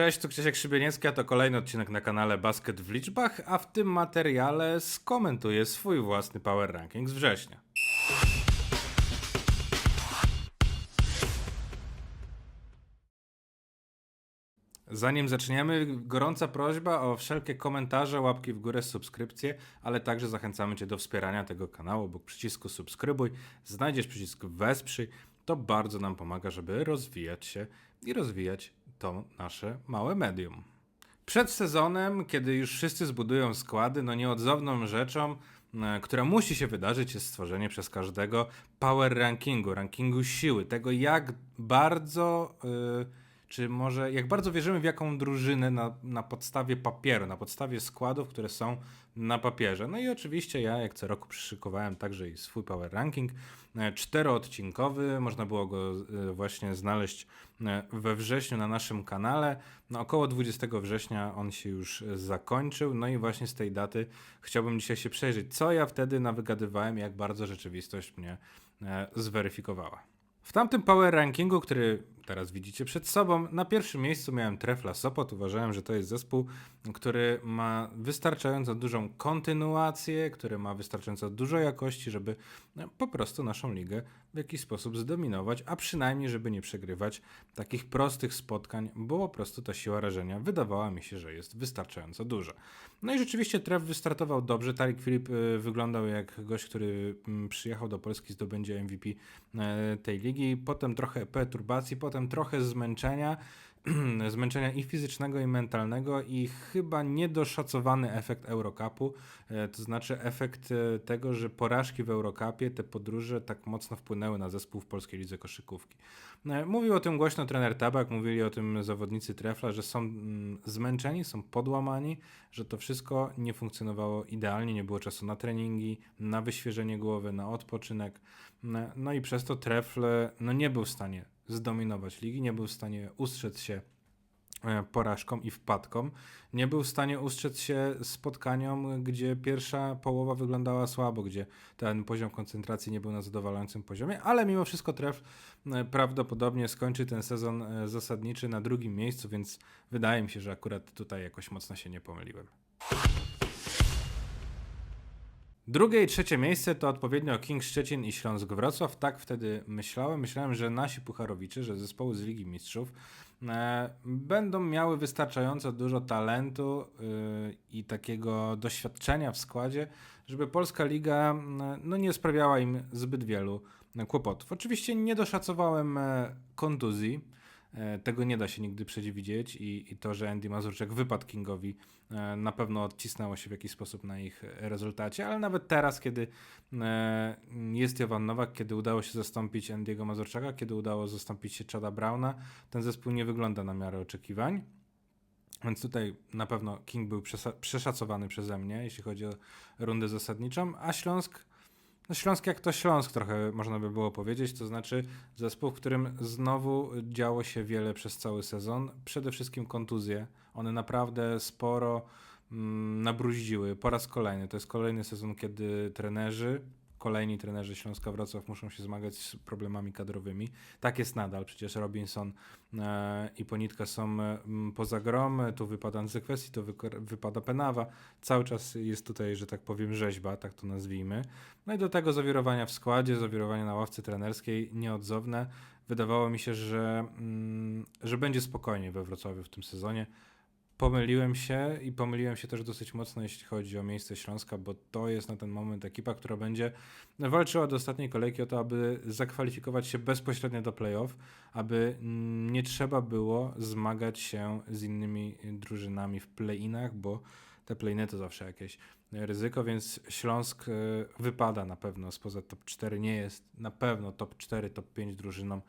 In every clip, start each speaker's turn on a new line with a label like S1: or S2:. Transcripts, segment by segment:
S1: Cześć, tu Krzysiek Szybieniecki, a to kolejny odcinek na kanale Basket w liczbach, a w tym materiale skomentuję swój własny power ranking z września. Zanim zaczniemy, gorąca prośba o wszelkie komentarze, łapki w górę, subskrypcje, ale także zachęcamy Cię do wspierania tego kanału, bo przycisku subskrybuj znajdziesz przycisk wesprzyj. To bardzo nam pomaga, żeby rozwijać się i rozwijać to nasze małe medium. Przed sezonem, kiedy już wszyscy zbudują składy, no nieodzowną rzeczą, e, która musi się wydarzyć, jest stworzenie przez każdego power rankingu, rankingu siły, tego jak bardzo, y, czy może jak bardzo wierzymy w jaką drużynę na, na podstawie papieru, na podstawie składów, które są na papierze. No i oczywiście ja, jak co roku, przyszykowałem także i swój power ranking, e, czteroodcinkowy, można było go e, właśnie znaleźć e, we wrześniu na naszym kanale. No, około 20 września on się już zakończył, no i właśnie z tej daty chciałbym dzisiaj się przejrzeć, co ja wtedy nawygadywałem, jak bardzo rzeczywistość mnie zweryfikowała. W tamtym power rankingu, który teraz widzicie przed sobą, na pierwszym miejscu miałem Trefla Sopot. Uważałem, że to jest zespół, który ma wystarczająco dużą kontynuację, który ma wystarczająco dużo jakości, żeby no, po prostu naszą ligę w jakiś sposób zdominować, a przynajmniej, żeby nie przegrywać takich prostych spotkań, bo po prostu ta siła rażenia wydawała mi się, że jest wystarczająco duża. No i rzeczywiście Tref wystartował dobrze. Tarik Filip y, wyglądał jak gość, który mm, przyjechał do Polski, zdobędzie MVP e, tej ligi. Potem trochę perturbacji, potem trochę zmęczenia. zmęczenia i fizycznego, i mentalnego, i chyba niedoszacowany efekt Eurocupu, e, to znaczy efekt e, tego, że porażki w Eurocupie, te podróże tak mocno wpłynęły na zespół w polskiej lidze koszykówki. E, mówił o tym głośno trener Tabak, mówili o tym zawodnicy Trefla, że są mm, zmęczeni, są podłamani, że to wszystko nie funkcjonowało idealnie, nie było czasu na treningi, na wyświeżenie głowy, na odpoczynek. No i przez to Trefl no nie był w stanie zdominować ligi, nie był w stanie ustrzec się porażkom i wpadkom. Nie był w stanie ustrzec się spotkaniom, gdzie pierwsza połowa wyglądała słabo, gdzie ten poziom koncentracji nie był na zadowalającym poziomie, ale mimo wszystko Tref e, prawdopodobnie skończy ten sezon e, zasadniczy na drugim miejscu, więc wydaje mi się, że akurat tutaj jakoś mocno się nie pomyliłem. Drugie i trzecie miejsce to odpowiednio King Szczecin i Śląsk Wrocław. Tak wtedy myślałem. Myślałem, że nasi pucharowicze, że zespoły z Ligi Mistrzów e, będą miały wystarczająco dużo talentu e, i takiego doświadczenia w składzie, żeby Polska Liga e, no, nie sprawiała im zbyt wielu kłopotów. Oczywiście nie doszacowałem e, kontuzji E, tego nie da się nigdy przewidzieć i, i to, że Andy Mazurczak wypadł Kingowi e, na pewno odcisnęło się w jakiś sposób na ich rezultacie, ale nawet teraz, kiedy e, jest Jovan Nowak, kiedy udało się zastąpić Andy'ego Mazurczaka, kiedy udało zastąpić się Chada Browna, ten zespół nie wygląda na miarę oczekiwań. Więc tutaj na pewno King był przeszacowany przeze mnie, jeśli chodzi o rundę zasadniczą, a Śląsk no Śląsk jak to Śląsk trochę można by było powiedzieć, to znaczy zespół, w którym znowu działo się wiele przez cały sezon. Przede wszystkim kontuzje. One naprawdę sporo mm, nabruździły po raz kolejny. To jest kolejny sezon, kiedy trenerzy kolejni trenerzy Śląska Wrocław muszą się zmagać z problemami kadrowymi. Tak jest nadal, przecież Robinson e, i Ponitka są e, poza grom, tu wypada kwestii, tu wy, wypada Penawa. Cały czas jest tutaj, że tak powiem, rzeźba, tak to nazwijmy. No i do tego zawirowania w składzie, zawirowania na ławce trenerskiej nieodzowne. Wydawało mi się, że, mm, że będzie spokojnie we Wrocławiu w tym sezonie pomyliłem się i pomyliłem się też dosyć mocno, jeśli chodzi o miejsce Śląska, bo to jest na ten moment ekipa, która będzie walczyła do ostatniej kolejki o to, aby zakwalifikować się bezpośrednio do playoff, aby nie trzeba było zmagać się z innymi drużynami w play-inach, bo te play to zawsze jakieś ryzyko, więc Śląsk e, wypada na pewno spoza top 4, nie jest na pewno top 4, top 5 drużyną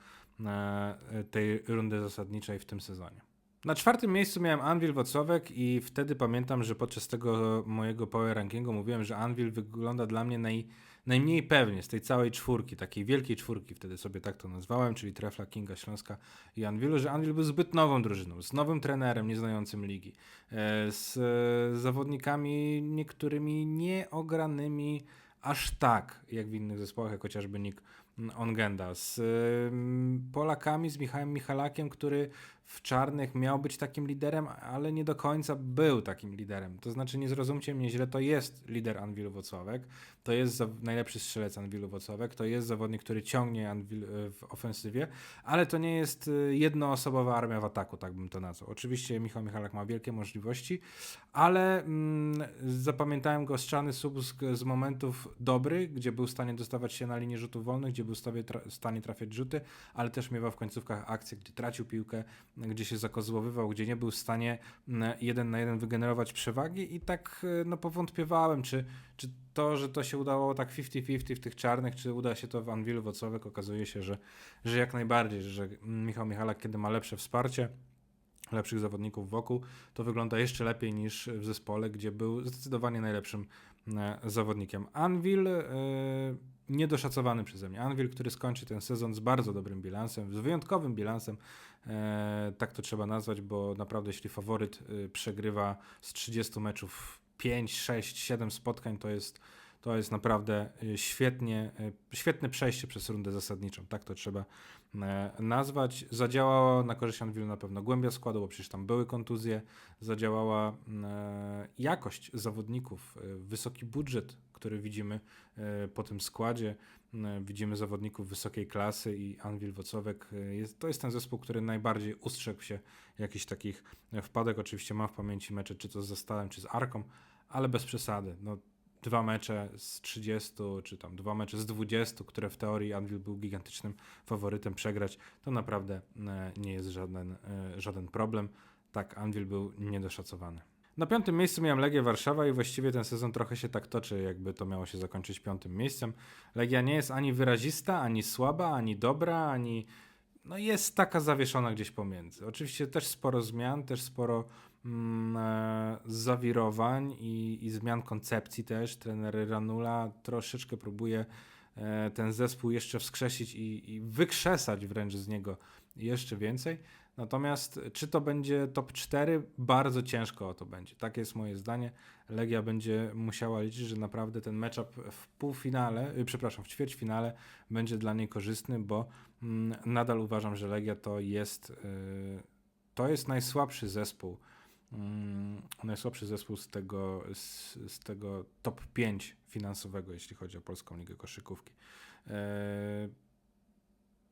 S1: e, tej rundy zasadniczej w tym sezonie. Na czwartym miejscu miałem Anvil Wocławek i wtedy pamiętam, że podczas tego mojego power rankingu mówiłem, że Anvil wygląda dla mnie naj, najmniej pewnie z tej całej czwórki, takiej wielkiej czwórki, wtedy sobie tak to nazwałem, czyli Trefla, Kinga, Śląska i Anvilu, że Anvil był zbyt nową drużyną, z nowym trenerem, nieznającym ligi, e, z zawodnikami niektórymi nieogranymi aż tak, jak w innych zespołach, jak chociażby Nick Ongenda, z Polakami, z Michałem Michalakiem, który w czarnych miał być takim liderem, ale nie do końca był takim liderem. To znaczy, nie zrozumcie mnie źle, to jest lider Anwilu Wocławek, to jest najlepszy strzelec Anwilu to jest zawodnik, który ciągnie Anwil y, w ofensywie, ale to nie jest y, jednoosobowa armia w ataku, tak bym to nazwał. Oczywiście Michał Michalak ma wielkie możliwości, ale mm, zapamiętałem go z Czany Sub z, momentów dobrych, gdzie był w stanie dostawać się na linię rzutów wolnych, gdzie był w stanie, trafiać rzuty, ale też miewał w końcówkach akcje, gdzie tracił piłkę, gdzie się zakozłowywał, gdzie nie był w stanie mm, jeden na jeden wygenerować przewagi i tak y, no powątpiewałem, czy, czy to, że to się udało tak 50-50 w tych czarnych, czy uda się to w Anwilu Wocławek, okazuje się, że, że jak najbardziej, że Michał Michalak, kiedy ma lepsze wsparcie, lepszych zawodników wokół, to wygląda jeszcze lepiej niż w zespole, gdzie był zdecydowanie najlepszym e, zawodnikiem. Anvil e, niedoszacowany przeze mnie. Anvil, który skończy ten sezon z bardzo dobrym bilansem, z wyjątkowym bilansem, e, tak to trzeba nazwać, bo naprawdę jeśli faworyt e, przegrywa z 30 meczów 5, 6, 7 spotkań, to jest to jest naprawdę e, świetnie, e, świetne przejście przez rundę zasadniczą, tak to trzeba e, nazwać. Zadziałała na korzyść Anwilu na pewno głębia składu, bo przecież tam były kontuzje, zadziałała jakość zawodników, wysoki budżet, który widzimy po tym składzie. Widzimy zawodników wysokiej klasy i Anwil Wocowek jest, to jest ten zespół, który najbardziej ustrzegł się jakichś takich wpadek. Oczywiście mam w pamięci mecze czy to z Zastalem, czy z Arką, ale bez przesady. No, dwa mecze z 30, czy tam dwa mecze z 20, które w teorii Anvil był gigantycznym faworytem przegrać, to naprawdę e, nie jest żaden, e, żaden problem. Tak, Anvil był niedoszacowany. Na piątym miejscu miałem Legię Warszawa i właściwie ten sezon trochę się tak toczy, jakby to miało się zakończyć piątym miejscem. Legia nie jest ani wyrazista, ani słaba, ani dobra, ani... No jest taka zawieszona gdzieś pomiędzy. Oczywiście też sporo zmian, też sporo zawirowań i, i zmian koncepcji też. Trener Ranula troszeczkę próbuje e, ten zespół jeszcze wskrzesić i, i wykrzesać wręcz z niego jeszcze więcej. Natomiast czy to będzie top 4? Bardzo ciężko o to będzie. Takie jest moje zdanie. Legia będzie musiała liczyć, że naprawdę ten matchup w półfinale, y, przepraszam, w ćwierćfinale będzie dla niej korzystny, bo mm, nadal uważam, że Legia to jest, y, to jest najsłabszy zespół. Mm, najsłabszy zespół z tego, z, z tego top 5 finansowego, jeśli chodzi o Polską Ligę Koszykówki. E,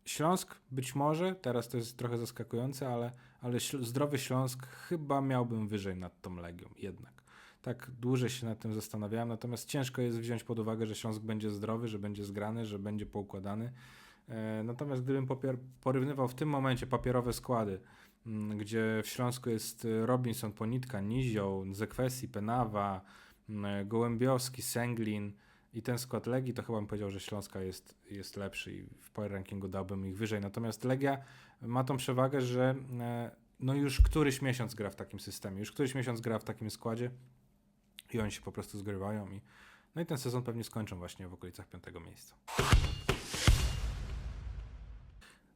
S1: Śląsk być może, teraz to jest trochę zaskakujące, ale, ale zdrowy Śląsk chyba miałbym wyżej nad tą Legią jednak. Tak dłużej się nad tym zastanawiałem, natomiast ciężko jest wziąć pod uwagę, że Śląsk będzie zdrowy, że będzie zgrany, że będzie poukładany. E, natomiast gdybym porównywał w tym momencie papierowe składy, gdzie w Śląsku jest e, Robinson, Ponitka, Nizioł, Zekwesi, Penawa, m, Gołębiowski, Sęglin, i ten skład Legii, to chyba bym powiedział, że Śląska jest, jest lepszy i w power rankingu dałbym ich wyżej. Natomiast Legia ma tą przewagę, że e, no już któryś miesiąc gra w takim systemie, już któryś miesiąc gra w takim składzie i oni się po prostu zgrywają i no i ten sezon pewnie skończą właśnie w okolicach piątego miejsca.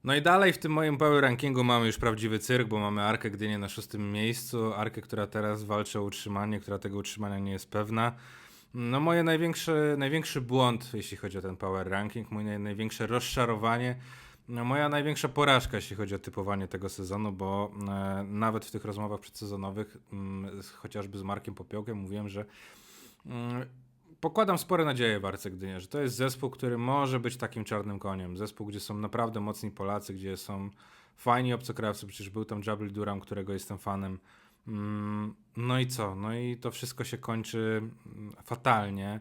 S1: No i dalej w tym moim power rankingu mamy już prawdziwy cyrk, bo mamy Arkę Gdynię na szóstym miejscu, Arkę, która teraz walczy o utrzymanie, która tego utrzymania nie jest pewna. No moje największy, największy błąd, jeśli chodzi o ten power ranking, moje naj, największe rozczarowanie, no moja największa porażka, jeśli chodzi o typowanie tego sezonu, bo e, nawet w tych rozmowach przedsezonowych, mm, z- chociażby z Markiem Popiołkiem, mówiłem, że mm, pokładam spore nadzieje w Arce Gdynia, że to jest zespół, który może być takim czarnym koniem. Zespół, gdzie są naprawdę mocni Polacy, gdzie są fajni obcokrajowcy, przecież był tam Jabal Duram, którego jestem fanem. Mm, No i co? No i to wszystko się kończy mm, fatalnie.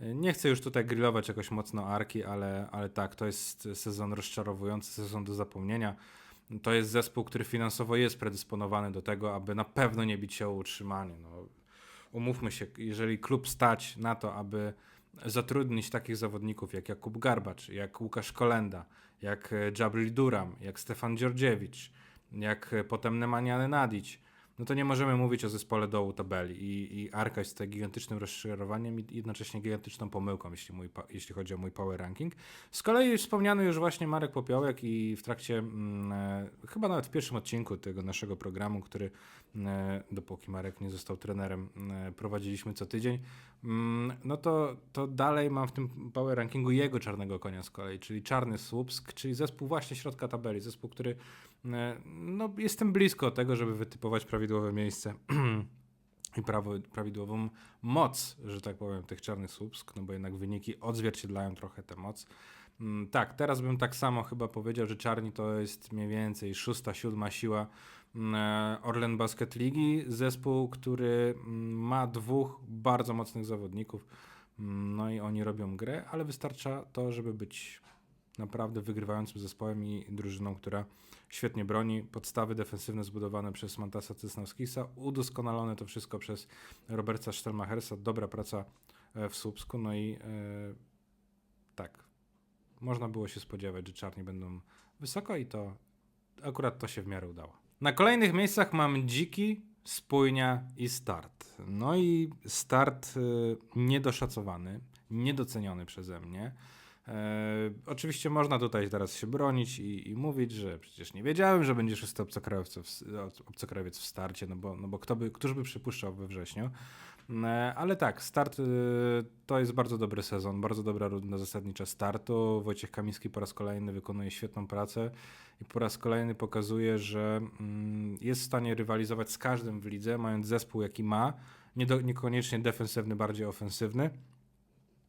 S1: Nie chcę już tutaj grillować jakoś mocno Arki, ale, ale tak, to jest sezon rozczarowujący, sezon do zapomnienia. To jest zespół, który finansowo jest predysponowany do tego, aby na pewno nie bić się o utrzymanie. No, umówmy się, jeżeli klub stać na to, aby zatrudnić takich zawodników jak Jakub Garbacz, jak Łukasz Kolenda, jak e, Jabril Duram, jak Stefan Dziordziewicz, jak e, potem Nemanja Nadić, no to nie możemy mówić o zespole dołu tabeli. I, i Arka jest tutaj gigantycznym rozczarowaniem i jednocześnie gigantyczną pomyłką, jeśli, mój, jeśli chodzi o mój power ranking. Z kolei wspomniany już właśnie Marek Popiołek i w trakcie, mm, e, chyba nawet w pierwszym odcinku tego naszego programu, który dopóki Marek nie został trenerem, e, prowadziliśmy co tydzień, mm, no to, to dalej mam w tym power rankingu jego czarnego konia z kolei, czyli Czarny Słupsk, czyli zespół właśnie środka tabeli, zespół, który e, no, jestem blisko tego, żeby wytypować prawidłowe miejsce i prawo, prawidłową moc, że tak powiem, tych czarnych słupsk, no bo jednak wyniki odzwierciedlają trochę tę moc. Mm, Tak, teraz bym tak samo chyba powiedział, że czarni to jest mniej więcej szósta, siódma siła e, Orlen Basket Ligi. Zespół, który mm, ma dwóch bardzo mocnych zawodników. Mm, No i oni robią grę, ale wystarcza to, żeby być naprawdę wygrywającym zespołem i drużyną, która świetnie broni. Podstawy defensywne zbudowane przez Mantasa Cysnowskisa, udoskonalone to wszystko przez Roberta Stelmachersa. Dobra praca e, w Słupsku. No i e, tak, można było się spodziewać, że czarni będą wysoko i to akurat to się w miarę udało. Na kolejnych miejscach mam Dziki, Spójnia i Start. No i Start y, niedoszacowany, niedoceniony przeze mnie. E, oczywiście można tutaj teraz się bronić i, i mówić, że przecież nie wiedziałem, że będzie szósty obcokrajowiec w, obcokrajowiec w starcie, no bo, no bo kto by, któż by przypuszczał we wrześniu. E, Ale tak, start y, to jest bardzo dobry sezon, bardzo dobra runda zasadnicza startu. Wojciech Kamiński po raz kolejny wykonuje świetną pracę i po raz kolejny pokazuje, że mm, jest w stanie rywalizować z każdym w lidze, mając zespół jaki ma, nie do, niekoniecznie defensywny, bardziej ofensywny.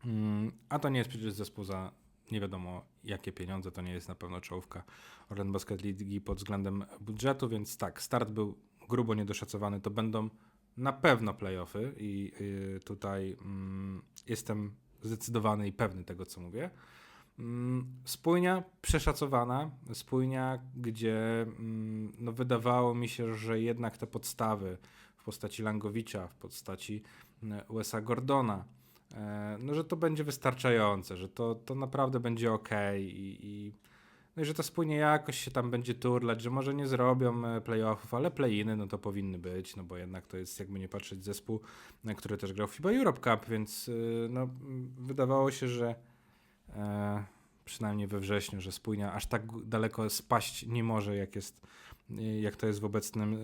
S1: Mm, A to nie jest przecież zespół za nie wiadomo jakie pieniądze, to nie jest na pewno czołówka Orlen Basket Ligi pod względem budżetu, więc tak, start był grubo niedoszacowany, to będą na pewno playoffy i y, tutaj mm, jestem zdecydowany i pewny tego, co mówię. Mm, Spójnia przeszacowana, spójnia, gdzie mm, no, wydawało mi się, że jednak te podstawy w postaci Langowicza, w postaci mm, Wesa Gordona, e, no, że to będzie wystarczające, że to, to naprawdę będzie ok i, i no i że to spójnie jakoś się tam będzie turlać, że może nie zrobią e, playoffów, ale play-iny no to powinny być, no bo jednak to jest jakby nie patrzeć zespół, e, który też grał w FIBA Europe Cup, więc y, no, wydawało się, że e, przynajmniej we wrześniu, że spójnia aż tak daleko spaść nie może, jak, jest, y, jak to jest w obecnym,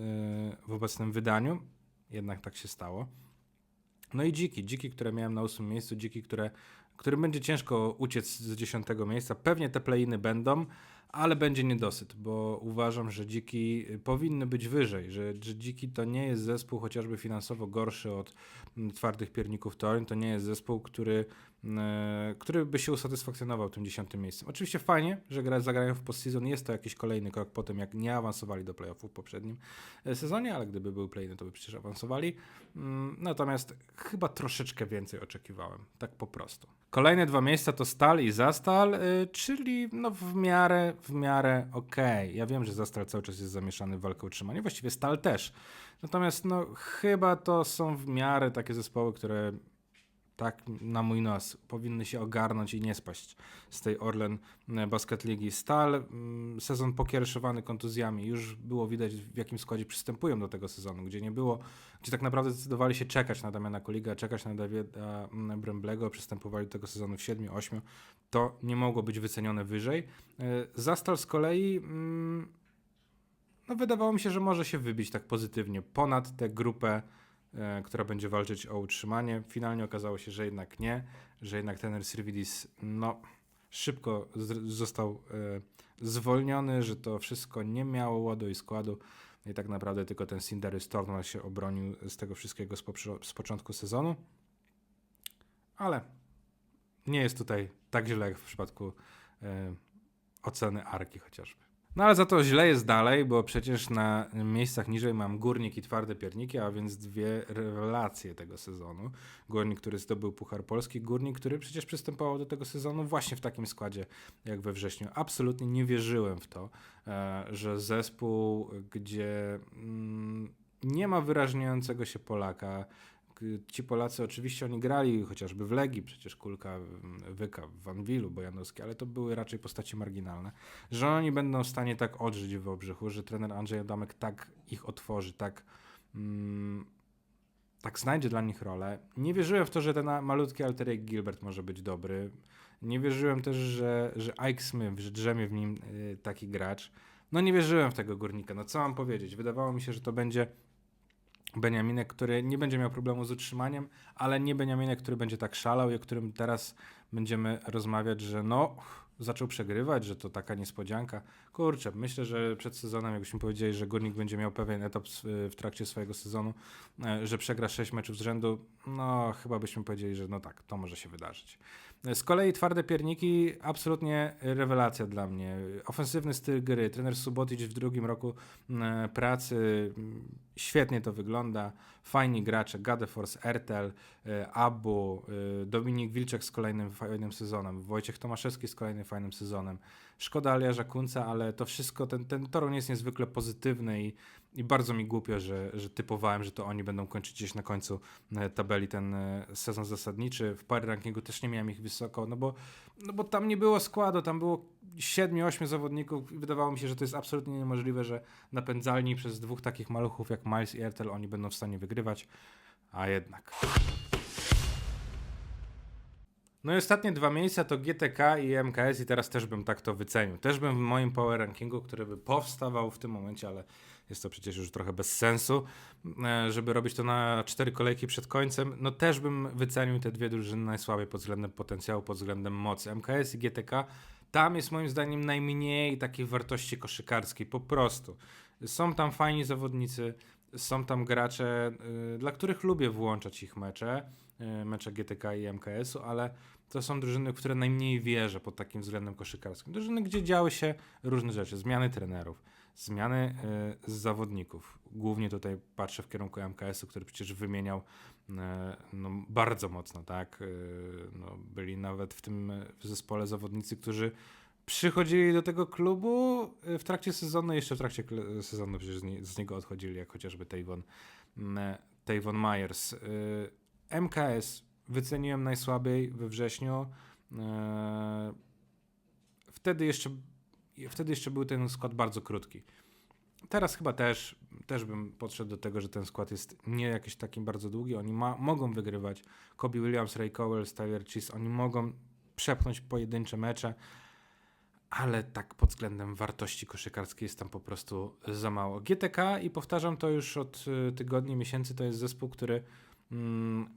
S1: w obecnym wydaniu. Jednak tak się stało. No i dziki, dziki, które miałem na ósmym miejscu, dziki, które, którym będzie ciężko uciec z dziesiątego miejsca. Pewnie te playiny będą, ale będzie niedosyt, bo uważam, że dziki powinny być wyżej, że, że dziki to nie jest zespół chociażby finansowo gorszy od mm, twardych pierników Torin, to nie jest zespół, który, który by się usatysfakcjonował tym dziesiątym miejscem. Oczywiście fajnie, że gra, zagrają w postseason, jest to jakiś kolejny krok po tym, jak nie awansowali do playoffów w poprzednim e, sezonie, ale gdyby były playiny, to by przecież awansowali. Mm, Natomiast chyba troszeczkę więcej oczekiwałem, tak po prostu. Kolejne dwa miejsca to Stal i Zastal, y, czyli no w miarę, w miarę okej. Ja wiem, że Zastal cały czas jest zamieszany w walkę o utrzymanie, właściwie Stal też. Natomiast no chyba to są w miarę takie zespoły, które tak na mój nos powinny się ogarnąć i nie spaść z tej Orlen e, Basket Ligi. Stal, mm, sezon pokiereszowany kontuzjami, już było widać w jakim składzie przystępują do tego sezonu, gdzie nie było, gdzie tak naprawdę zdecydowali się czekać na Damiana Kuliga, czekać na Davida mm, Bremblego, przystępowali do tego sezonu w 7-8, to nie mogło być wycenione wyżej. E, Zastal z kolei mm, no wydawało mi się, że może się wybić tak pozytywnie ponad tę grupę, która będzie walczyć o utrzymanie. Finalnie okazało się, że jednak nie, że jednak ten Sirvidis no, szybko został e, zwolniony, że to wszystko nie miało ładu i składu i tak naprawdę tylko ten Cindery Stornwall się obronił z tego wszystkiego z, z początku sezonu. Ale nie jest tutaj tak źle jak w przypadku e, oceny Arki chociażby. No ale za to źle jest dalej, bo przecież na miejscach niżej mam Górnik i Twarde Pierniki, a więc dwie rewelacje tego sezonu. Górnik, który zdobył Puchar Polski, Górnik, który przecież przystępował do tego sezonu właśnie w takim składzie jak we wrześniu. Absolutnie nie wierzyłem w to, e, że zespół, gdzie mm, nie ma wyrażniającego się Polaka, Ci Polacy oczywiście oni grali chociażby w Legii, przecież Kulka, mm, Wyka, w Anwilu, Bojanowski, ale to były raczej postaci marginalne. Że oni będą w stanie tak odżyć w Obrzychu, że trener Andrzej Adamek tak ich otworzy, tak mm, tak znajdzie dla nich rolę. Nie wierzyłem w to, że ten malutki Alterek Gilbert może być dobry. Nie wierzyłem też, że, że Ike Smith, że drzemie w nim y, taki gracz. No nie wierzyłem w tego górnika. No co mam powiedzieć? Wydawało mi się, że to będzie Beniaminek, który nie będzie miał problemu z utrzymaniem, ale nie Beniaminek, który będzie tak szalał i o którym teraz będziemy rozmawiać, że no zaczął przegrywać, że to taka niespodzianka. Kurczę, myślę, że przed sezonem, jakbyśmy powiedzieli, że Górnik będzie miał pewien etap s- w trakcie swojego sezonu, e, że przegra 6 meczów z rzędu, no chyba byśmy powiedzieli, że no tak, to może się wydarzyć. Z kolei twarde pierniki, absolutnie rewelacja dla mnie. Ofensywny styl gry, trener Subotic w drugim roku e, pracy, m, świetnie to wygląda, fajni gracze, Gadefors, Ertel, e, Abu, e, Dominik Wilczek z kolejnym fajnym sezonem, Wojciech Tomaszewski z kolejnym fajnym sezonem. Szkoda Aliarza Kunca, ale to wszystko, ten, ten Toruń jest niezwykle pozytywny i, i bardzo mi głupio, że, że typowałem, że to oni będą kończyć gdzieś na końcu e, tabeli ten e, sezon zasadniczy. W power rankingu też nie miałem ich wysoko, no bo, no bo tam nie było składu, tam było 7-8 zawodników i wydawało mi się, że to jest absolutnie niemożliwe, że napędzalni przez dwóch takich maluchów jak Miles i Ertel oni będą w stanie wygrywać, a jednak. No i ostatnie dwa miejsca to GTK i MKS i teraz też bym tak to wycenił. Też bym w moim power rankingu, który by powstawał w tym momencie, ale jest to przecież już trochę bez sensu, e, żeby robić to na cztery kolejki przed końcem, no też bym wycenił te dwie drużyny najsłabiej pod względem potencjału, pod względem mocy. MKS i GTK, tam jest moim zdaniem najmniej takiej wartości koszykarskiej, po prostu. Są tam fajni zawodnicy, są tam gracze, y, dla których lubię włączać ich mecze, y, mecze GTK i MKS-u, ale to są drużyny, które najmniej wierzę pod takim względem koszykarskim. Drużyny, gdzie działy się różne rzeczy, zmiany trenerów, zmiany y, z zawodników. Głównie tutaj patrzę w kierunku MKS-u, który przecież wymieniał y, no, bardzo mocno, tak? Y, no, byli nawet w tym w zespole zawodnicy, którzy przychodzili do tego klubu w trakcie sezonu, jeszcze w trakcie sezonu przecież z, nie, z niego odchodzili, jak chociażby Tavon, Tavon Myers. MKS wyceniłem najsłabiej we wrześniu. Wtedy jeszcze, wtedy jeszcze był ten skład bardzo krótki. Teraz chyba też, też bym podszedł do tego, że ten skład jest nie jakiś taki bardzo długi. Oni ma, mogą wygrywać. Kobe Williams, Ray Cowell, Tyler Cheese, oni mogą przepchnąć pojedyncze mecze, ale tak pod względem wartości koszykarskiej jest tam po prostu za mało. GTK i powtarzam to już od y, tygodni, miesięcy, to jest zespół, który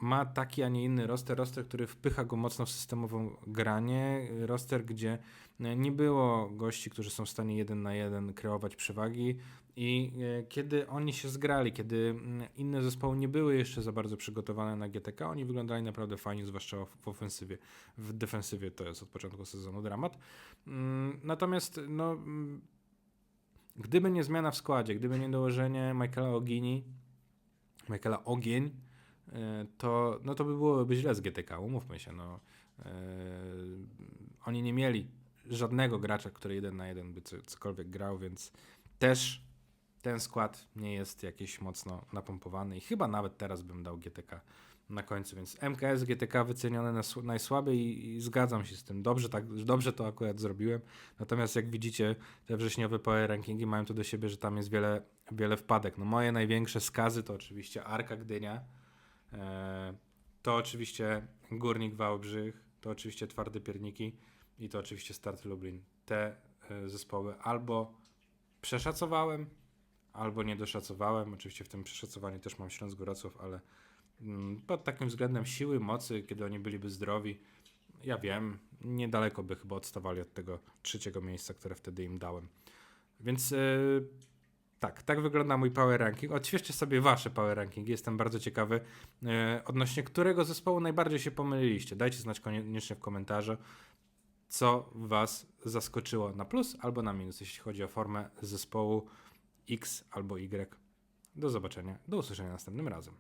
S1: ma taki, a nie inny roster, roster, który wpycha go mocno w systemową granie, roster, gdzie y, nie było gości, którzy są w stanie jeden na jeden kreować przewagi i y, kiedy oni się zgrali, kiedy mm, inne zespoły nie były jeszcze za bardzo przygotowane na GTK, oni wyglądali naprawdę fajnie, zwłaszcza w ofensywie. W defensywie to jest od początku sezonu dramat. Mm, Natomiast no, mm, gdyby nie zmiana w składzie, gdyby nie dołożenie Michaela Ogini, Michaela Ogień, e, to, no to by byłoby źle z GTK, umówmy się. No. E, Oni nie mieli żadnego gracza, który jeden na jeden by co, cokolwiek grał, więc też ten skład nie jest jakiś mocno napompowany i chyba nawet teraz bym dał GTK na końcu, więc MKS, GTK wycenione na sł- najsłabiej i, i zgadzam się z tym. Dobrze, tak, dobrze to akurat zrobiłem. Natomiast jak widzicie, te wrześniowe power rankingi mają to do siebie, że tam jest wiele, wiele wpadek. No moje największe skazy to oczywiście Arka Gdynia, e, to oczywiście Górnik Wałbrzych, to oczywiście Twarde Pierniki i to oczywiście Start Lublin. Te e, zespoły albo przeszacowałem, albo nie doszacowałem. Oczywiście w tym przeszacowaniu też mam Śląsk Wrocław, ale mm, pod takim względem siły, mocy, kiedy oni byliby zdrowi, ja wiem, niedaleko by chyba odstawali od tego trzeciego miejsca, które wtedy im dałem. Więc yy, tak, tak wygląda mój power ranking. Odświeżcie sobie wasze power rankingi. Jestem bardzo ciekawy yy, odnośnie którego zespołu najbardziej się pomyliliście. Dajcie znać koniecznie w komentarzu, co was zaskoczyło na plus albo na minus, jeśli chodzi o formę zespołu X albo Y. Do zobaczenia, do usłyszenia następnym razem.